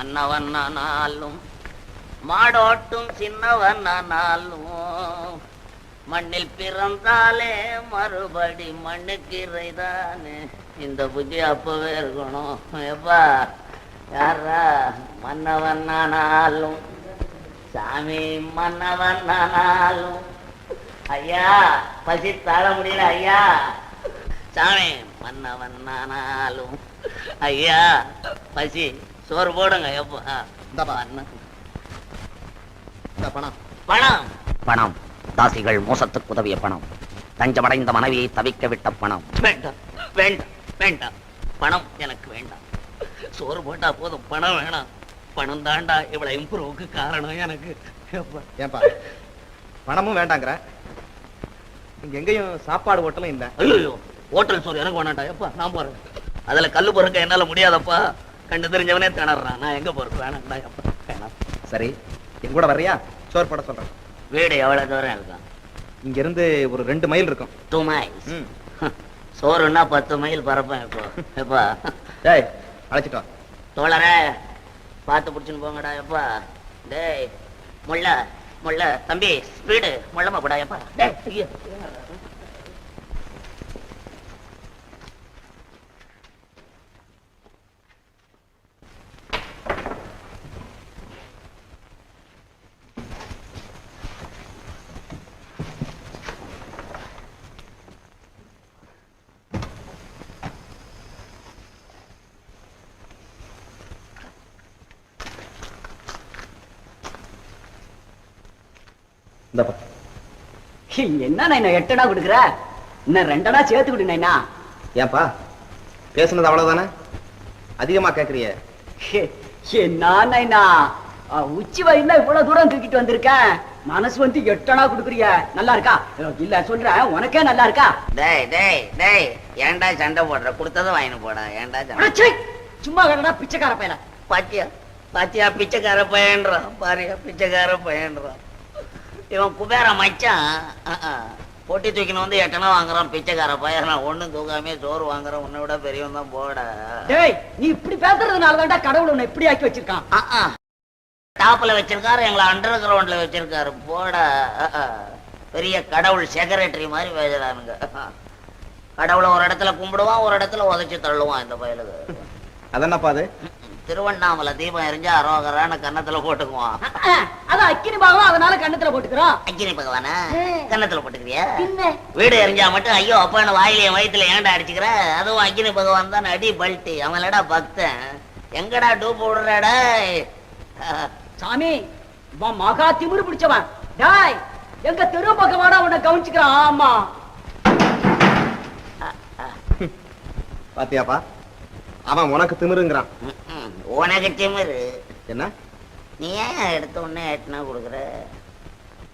மன்னவனானாலும் மாடோட்டும் சின்னவனானாலும் மண்ணில் பிறந்தாலே மறுபடி மண்ணுக்கு இறைதானே. இந்த புத்தி அப்பவே இருக்கணும் எப்பா யாரா மன்னவனானாலும் சாமி மன்னவனானாலும். ஐயா பசி தாழ முடியல ஐயா. சாமி மன்னவனானாலும் ஐயா பசி சோறு போடுங்க எப்பா? பணம். பணம். பணம். தாசிகள் மோசத்துக்கு உதவிய பணம். தஞ்சமடைந்த மனைவியை தவிக்க விட்ட பணம். வேண்டாம் வேண்டாம் வேண்டாம். பணம் எனக்கு வேண்டாம். சோறு போட்டா போதும் பணம் வேணாம். பணம் தாண்டா இவ்வளவு இம்ப்ரூவுக்கு காரணம் எனக்கு. ஏன்பா? பணமும் வேண்டாங்கிற. இங்க எங்கேயும் சாப்பாடு ஹோட்டலும் இல்ல. ஐயோ ஹோட்டல் சோறு எனக்கு வேணாண்டா எப்பா. நான் போறேன். அதுல கல்லு பொறுக்க என்னால முடியாதப்பா. கண்டு தெரிஞ்சவனே திணறான். நான் எங்க போறது? எப்பா வேணாம். சரி என் கூட வர்றியா? சோறு போட சொல்றேன். வீடு எவ்வளவு தூரம் இருக்கும்? இங்க இருந்து ஒரு ரெண்டு மைல் இருக்கும். டூ மைல்ஸ் ம். சோறுன்னா பத்து மைல் பறப்பேன் இப்போ. எப்பா? டேய் அழைச்சிட்டு வா. தோழரே பார்த்து பிடிச்சுன்னு போங்கடா எப்பா? டேய் முள்ள முள்ள தம்பி ஸ்பீடு முள்ளமா போடா எப்பா? டேய் இந்தப்பா என்ன நைனா எட்டடா கொடுக்குற? இன்னும் ரெண்டடா சேர்த்து கொடு நைனா ஏன்பா பேசுனது அவ்வளவுதானே? அதிகமா கேக்குறிய. என்ன நைனா உச்சி வயல்ல இவ்வளவு தூரம் தூக்கிட்டு வந்திருக்கேன் மனசு வந்து எட்டனா கொடுக்குறிய. நல்லா இருக்கா? இல்ல சொல்றேன் உனக்கே நல்லா இருக்கா? டேய் டேய் டேய் ஏன்டா சண்டை போடுற? கொடுத்ததும் வாங்கிட்டு போடா ஏன்டா சண்டை? சும்மா கடடா பிச்சைக்கார பையல பாத்தியா? பாத்தியா பிச்சைக்கார பையன்றான் பாரியா பிச்சைக்கார பையன்றான். இவன் குபேர மச்சான். பொட்டி தூக்கின்னு வந்து எட்டனா வாங்குறான் பிச்சைக்கார பையன். நான் ஒண்ணும் தூக்காமே சோறு வாங்குறான். உன்னை விட பெரியவன் தான் போட. டேய் நீ இப்படி பேசுறதுனால தான்டா கடவுள் உன்னை இப்படி ஆக்கி வச்சிருக்கான். டாப்ல வச்சிருக்காரு எங்களை அண்டர் கிரவுண்ட்ல வச்சிருக்காரு. போட. பெரிய கடவுள் செக்ரட்டரி மாதிரி பேசுறானுங்க. கடவுளை ஒரு இடத்துல கும்பிடுவான் ஒரு இடத்துல உதைச்சு தள்ளுவான் இந்த பயலுக்கு. அதென்னப்பா அது? திருவண்ணாமலை தீபம் எரிஞ்சா அரோகரான கன்னத்துல போட்டுக்குவான். அதான் அக்கினி பாகம் அதனால கண்ணத்துல போட்டுக்கிறோம். அக்கினி பகவானா? கன்னத்துல போட்டுக்கிறியா? வீடு எரிஞ்சா மட்டும் ஐயோ அப்பான வாயிலையும் வயித்துல ஏன்டா அடிச்சுக்கிற? அதுவும் அக்கினி பகவான் தான் அடி பல்ட்டி. அவன் இல்லடா பக்தன். எங்கடா டூப் விடுறாடா சாமி மகா திமிரு பிடிச்சவன். டாய் எங்க தெரு பக்கமாடா உன்னை கவனிச்சுக்கிறான். ஆமா. பாத்தியாப்பா அவன் உனக்கு திமிருங்கிறான். உனக்கு திமிரு என்ன? நீ ஏன் எடுத்த உடனே எட்டுனா கொடுக்குற?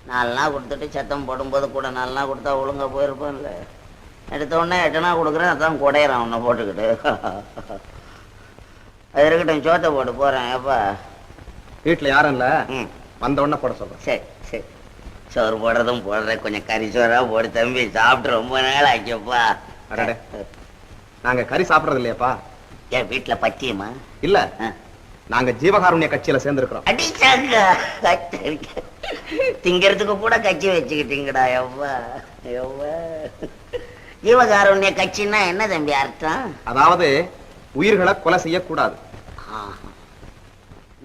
நாலு நாள் கொடுத்துட்டு சத்தம் போடும்போது கூட நாலு நாள் கொடுத்தா ஒழுங்கா போயிருப்பேன்ல எடுத்த உடனே எட்டுனா கொடுக்குறேன் அதான் குடையிறான் உன்னை போட்டுக்கிட்டு. அது இருக்கட்டும் சோத்தை போட்டு போறேன் எப்பா வீட்டுல யாரும் இல்ல? ம். வந்த உடனே போட சொல்றேன். சரி சரி. சோறு போடுறதும் போடுறேன் கொஞ்சம் கறி சோறா போடு தம்பி சாப்பிட்டு ரொம்ப நாள் ஆச்சுப்பா அடடே. நாங்க கறி சாப்பிடுறது இல்லையாப்பா. என் வீட்டுல பச்சியமா இல்ல. நாங்க ஜீவகாருண்ய கட்சியில சேர்ந்திருக்கிறோம். அடிச்சாங்க திங்கிறதுக்கு கூட கட்சி வச்சுக்கிட்டீங்கடா எவ்வா எவ்வா ஜீவகாருண்ய கட்சின்னா என்ன தம்பி அர்த்தம்? அதாவது உயிர்களை கொலை செய்யக்கூடாது.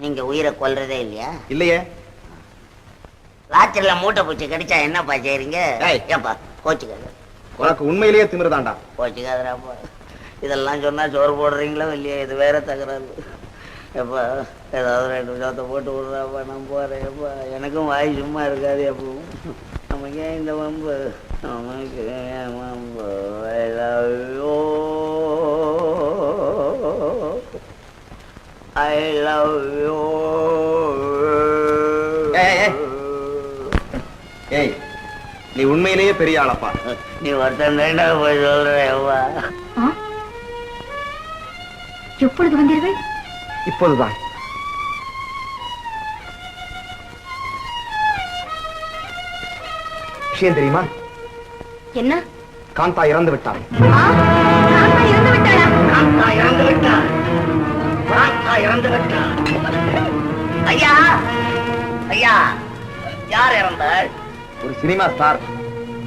நீங்க உயிரை கொல்றதே இல்லையா? இல்லையே. ராத்திரில மூட்டை பூச்சி கடிச்சா என்னப்பா செய்றீங்க. ஏப்பா கோச்சுக்காத. உனக்கு உண்மையிலேயே திமிருதாண்டா. கோச்சுக்காதராப்பா இதெல்லாம் சொன்னா சோறு போடுறீங்களோ இல்லையா இது வேற தகராறு. எப்பா ஏதாவது ரெண்டு விஷயத்தை போட்டு விடுறாப்பா நான் போறேன் எப்பா எனக்கும் வாய் சும்மா இருக்காது எப்பவும். நமக்கு ஏன் இந்த வம்பு? நமக்கு ஏன் வம்பு? you. I love you. ஏய், நீ உண்மையிலேயே பெரிய ஆளப்பா. நீ ஒருத்தன் போய் சொல்ற எப்பா எப்பொழுது வந்தீர்கள்? இப்போதுதான். விஷயம் தெரியுமா? என்ன? காந்தா இறந்து விட்டாளா? காந்தா இறந்து விட்டான். காந்தா தாத்தா இறந்து விட்டார் ஐயா ஐயா யார் இறந்தாள்? ஒரு சினிமா ஸ்டார்.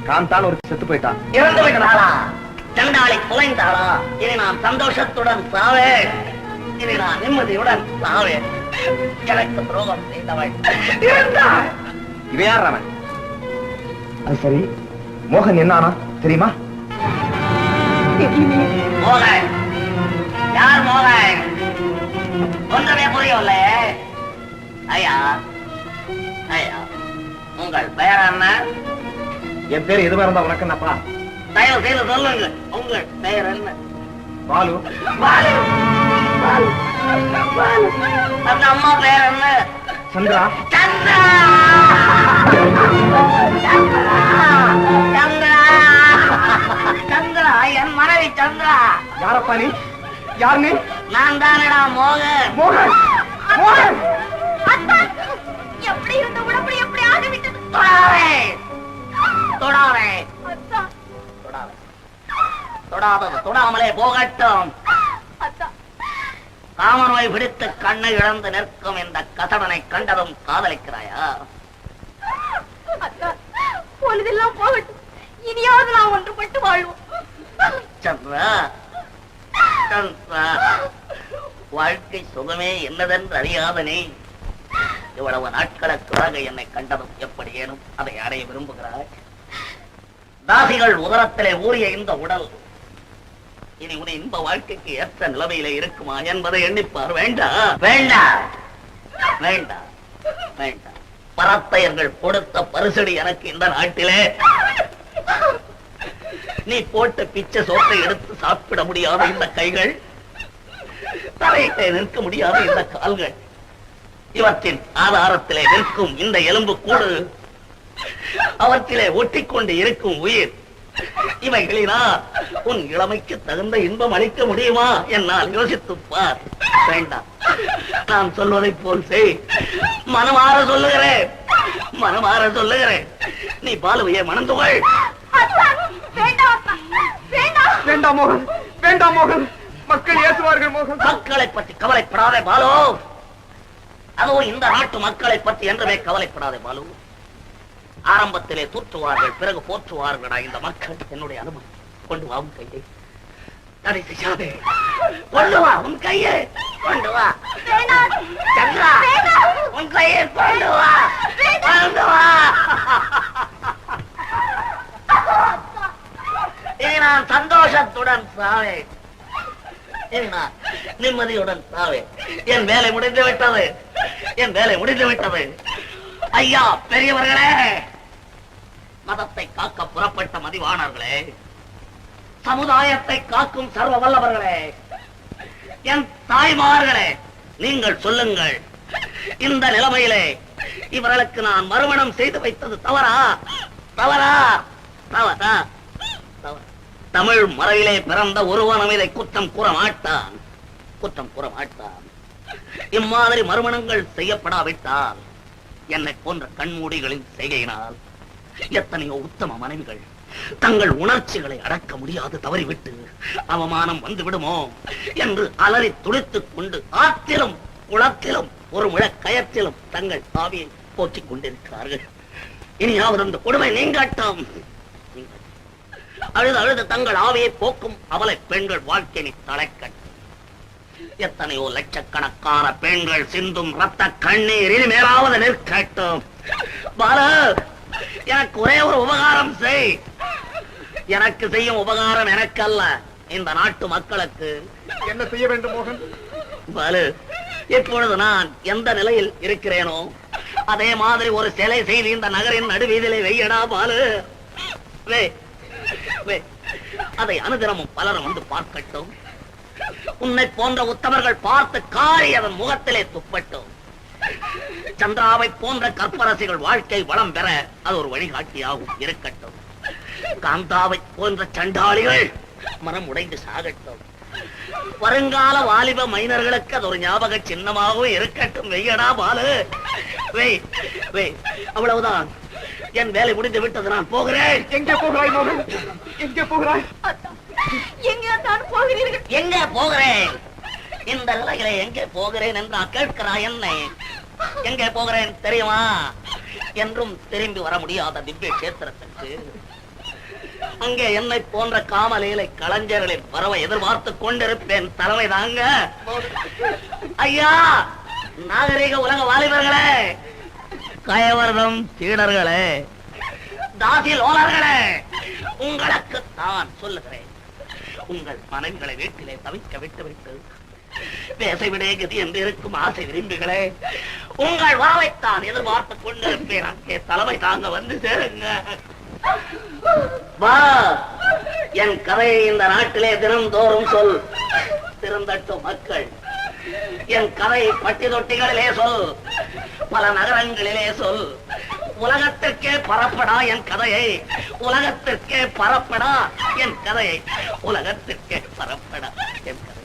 காந்தான் ஒரு செத்து போயிட்டான். இறந்து விட்டாளா? சண்டாளி குலைந்தாளா இனி நான் சந்தோஷத்துடன் சாவேன். இனி நான் நிம்மதியுடன் சாவேன். எனக்கு துரோகம் செய்தவள். இவன் யார் அவன்? அது சரி. மோகன் என்னானா தெரியுமா? மோகன். யார் மோகன்? ஒன்றுமே புரியவில்லை. ஐயா ஐயா உங்கள் பெயர் என்ன? என் பேர் எதுவா இருந்தா உனக்கு என்னப்பா? தயவு செய்து சொல்லுங்க. உங்கள் பெயர் என்ன? பாலு. பாலு. பாலு. பாலு. அந்த அம்மா பெயர் என்ன? சந்திரா. சந்திரா. சந்திரா. சந்திரா. என் மனைவி சந்திரா. யாரப்பா நீ யார் நீ நான் தானடா மோகன். மோகன். மோகன். எப்படி இருந்த உடம்பு எப்படி ஆகிவிட்டது தொடாதே. தொடாதே. தொடாமலே போகட்டும். காமநோய் பிடித்து கண்ணை இழந்து நிற்கும் இந்த கசடனை கண்டதும் காதலிக்கிறாயா? பொழுதெல்லாம் போகட்டும். இனியாவது நான் ஒன்றுபட்டு வாழ்வோம். சந்திரா சந்திரா. வாழ்க்கை சுகமே என்னதென்று அறியாத நீ. இவ்வளவு நாட்களுக்கு பிறகு என்னை கண்டதும் எப்படி ஏனும் அதை அடைய விரும்புகிறாய்? தாசிகள் உதரத்திலே ஊறிய இந்த உடல் இனி உன் இன்ப வாழ்க்கைக்கு ஏற்ற நிலைமையிலே இருக்குமா என்பதை எண்ணிப்பார். வேண்டாம் வேண்டாம் வேண்டாம் வேண்டாம் பரத்தையர்கள் கொடுத்த பரிசடி எனக்கு இந்த நாட்டிலே. நீ போட்ட பிச்சை சோத்தை எடுத்து சாப்பிட முடியாத இந்த கைகள். தலையிலே நிற்க முடியாத இந்த கால்கள். இவற்றின் ஆதாரத்திலே நிற்கும் இந்த எலும்பு கூடு அவற்றிலே ஒட்டிக்கொண்டு இருக்கும் உயிர். இவைகளினா உன் இளமைக்கு தகுந்த இன்பம் அளிக்க முடியுமா? என்னால் யோசித்துப் பார். வேண்டாம். நான் சொல்வதை போல் செய். மனமாற சொல்லுகிறேன். மனமாற சொல்லுகிறேன். நீ பாலுவையை அத்தா வேண்டாம் வேண்டாம் மோகன். வேண்டாம் மோகன். மக்கள் ஏசுவார்கள் மோகன். மக்களை பற்றி கவலைப்படாதே பாலு. அதுவும் இந்த நாட்டு மக்களை பற்றி என்றுமே கவலைப்படாதே பாலு. ஆரம்பத்திலே தூற்றுவார்கள் பிறகு போற்றுவார்களா இந்த மக்கள் என்னுடைய அனுமதி கொண்டு வா உன் கையை. தடை செய்யாதே கொண்டு வா உன் கையை. கொண்டு வா. சந்திரா உன் கையை கொண்டு வா. கொண்டு வா. இனி நான் சந்தோஷத்துடன் சாவேன் நிம்மதியுடன் சாவேன் என் வேலை முடிந்து விட்டது என் வேலை முடிந்து விட்டது ஐயா பெரியவர்களே. புறப்பட்ட சமுதாயத்தை காக்கும் சர்வ வல்லவர்களே என் தாய்மார்களே நீங்கள் சொல்லுங்கள் இந்த நிலைமையிலே இவர்களுக்கு நான் மறுமணம் செய்து வைத்தது தவறா? தவறா? தவறா? தமிழ் மறையிலே பிறந்த ஒருவனும் இதை குற்றம் கூற மாட்டான். குற்றம் கூற மாட்டான். இம்மாதிரி மறுமணங்கள் செய்யப்படாவிட்டால் என்னை போன்ற கண்மூடிகளின் செய்கையினால் எத்தனையோ உத்தம மனைவிகள் தங்கள் உணர்ச்சிகளை அடக்க முடியாது தவறிவிட்டு அவமானம் வந்து விடுமோ என்று அலறி துடித்துக் கொண்டு ஆற்றிலும் குளத்திலும் ஒரு முழ கயத்திலும் தங்கள் ஆவியை போற்றிக் கொண்டிருக்கிறார்கள். இனியாவது அந்த கொடுமை நீங்கட்டும். அழுது அழுது தங்கள் ஆவியை போக்கும் அவலை பெண்கள் வாழ்க்கையை தலைக்கட்டும் எத்தனையோ லட்சக்கணக்கான பெண்கள் சிந்தும் ரத்த கண்ணீர் இனிமேலாவது நிற்கட்டும். பாலு எனக்கு ஒரே ஒரு உபகாரம் செய். எனக்கு செய்யும் உபகாரம் எனக்கு அல்ல இந்த நாட்டு மக்களுக்கு. என்ன செய்ய வேண்டும் மோகன்? பாலு இப்பொழுது நான் எந்த நிலையில் இருக்கிறேனோ அதே மாதிரி ஒரு சிலை செய்து இந்த நகரின் நடுவீதிலே வெய்யடா பாலு. வே வே அதை அனுதினமும் பலரும் வந்து பார்க்கட்டும். உன்னை போன்ற உத்தமர்கள் பார்த்து காரி அதன் முகத்திலே துப்பட்டும். சந்திராவை போன்ற கற்பரசிகள் வாழ்க்கை வளம் பெற அது ஒரு வழிகாட்டியாகும் இருக்கட்டும். காந்தாவை போன்ற சண்டாளிகள் மனம் உடைந்து சாகட்டும். வருங்கால வாலிப மைனர்களுக்கு அது ஒரு ஞாபக சின்னமாகவும் இருக்கட்டும். வெய்யடா பாலு. வெய் வெய் அவ்வளவுதான். என் வேலை முடிந்து விட்டது நான் போகிறேன். எங்கே போகிறாய் மோகன்? எங்கே போகிறாய்? எங்கே தான் போகிறீர்கள்? எங்க போகிறேன்? இந்த நிலையில எங்கே போகிறேன் என்று கேட்கிறாய் என்னை? எங்கே போகிறேன் தெரியுமா? என்றும் திரும்பி வர முடியாத திவ்ய கஷேத்திரத்திற்கு. அங்கே என்னை போன்ற காமலீலை கலைஞர்களின் வரவை எதிர்பார்த்து கொண்டிருப்பேன். தலைமை தாங்க. ஐயா நாகரீக உலக வாலிபர்களே கயவர்தம் சீடர்களே தாசி லோலர்களே உங்களுக்கு தான் சொல்லுகிறேன். உங்கள் மனைவிகளை வீட்டிலே தவிக்க விட்டுவிட்டு பேசை கதி என்று இருக்கும் ஆசை விரும்புகளே. உங்கள் வரவைத்தான் எதிர்பார்த்துக் கொண்டிருப்பேன். அங்கே தலைமை தாங்க வந்து சேருங்க. வா. என் கதையை இந்த நாட்டிலே தினம்தோறும் சொல். திருந்தட்டும் மக்கள். என் கதை பட்டி தொட்டிகளிலே சொல். பல நகரங்களிலே சொல். உலகத்திற்கே பரப்படா என் கதையை. உலகத்திற்கே பரப்படா என் கதையை. உலகத்திற்கே பரப்படா என் கதை